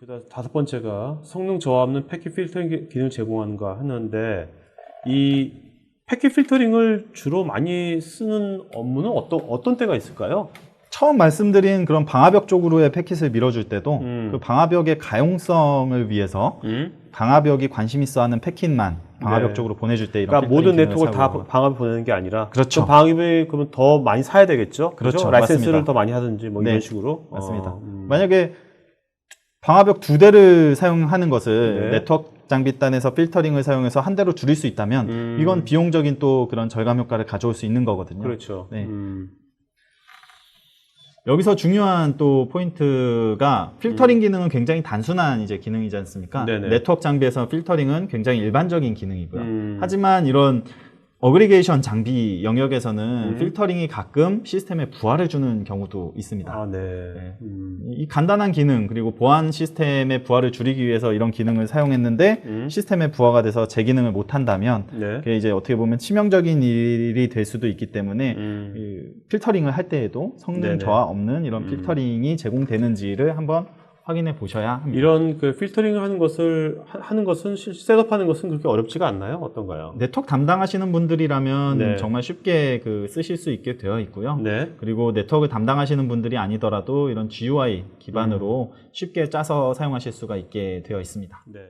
그다음 다섯 번째가 성능 저하 없는 패킷 필터링 기- 기능을 제공하는가 하는데 이 패킷 필터링을 주로 많이 쓰는 업무는 어떤 어떤 때가 있을까요? 처음 말씀드린 그런 방화벽 쪽으로의 패킷을 밀어줄 때도 음. 그 방화벽의 가용성을 위해서 음? 방화벽이 관심 있어 하는 패킷만 방화벽 네. 쪽으로 보내줄 때 이런 그러니까 모든 네트워크를 다. 방합 보내는 게 아니라 그렇죠. 그 방합을 그러면 더 많이 사야 되겠죠? 그렇죠. 라이센스를 맞습니다. 더 많이 하든지 뭐 네. 이런 식으로 맞습니다. 어, 음. 만약에 방화벽 두 대를 사용하는 것을 네. 네트워크 장비단에서 필터링을 사용해서 한 대로 줄일 수 있다면 음. 이건 비용적인 또 그런 절감 효과를 가져올 수 있는 거거든요. 그렇죠. 네. 음. 여기서 중요한 또 포인트가 필터링 기능은 굉장히 단순한 이제 기능이지 않습니까? 음. 네네. 네트워크 장비에서 필터링은 굉장히 일반적인 기능이고요. 음. 하지만 이런 어그리게이션 장비 영역에서는 음. 필터링이 가끔 시스템에 부하를 주는 경우도 있습니다. 아, 네. 네. 음. 이 간단한 기능 그리고 보안 시스템의 부하를 줄이기 위해서 이런 기능을 사용했는데 음. 시스템의 부하가 돼서 제 기능을 못 한다면 네. 그게 이제 어떻게 보면 치명적인 일이 될 수도 있기 때문에 음. 이 필터링을 할 때에도 성능 네네. 저하 없는 이런 음. 필터링이 제공되는지를 한번 확인해 보셔야 합니다. 이런 그 필터링을 하는 것을 하- 하는 것은 실- 셋업하는 것은 그렇게 어렵지가 않나요? 어떤가요? 네트워크 담당하시는 분들이라면 네. 정말 쉽게 그 쓰실 수 있게 되어 있고요. 네. 그리고 네트워크 담당하시는 분들이 아니더라도 이런 GUI 기반으로 음. 쉽게 짜서 사용하실 수가 있게 되어 있습니다. 네.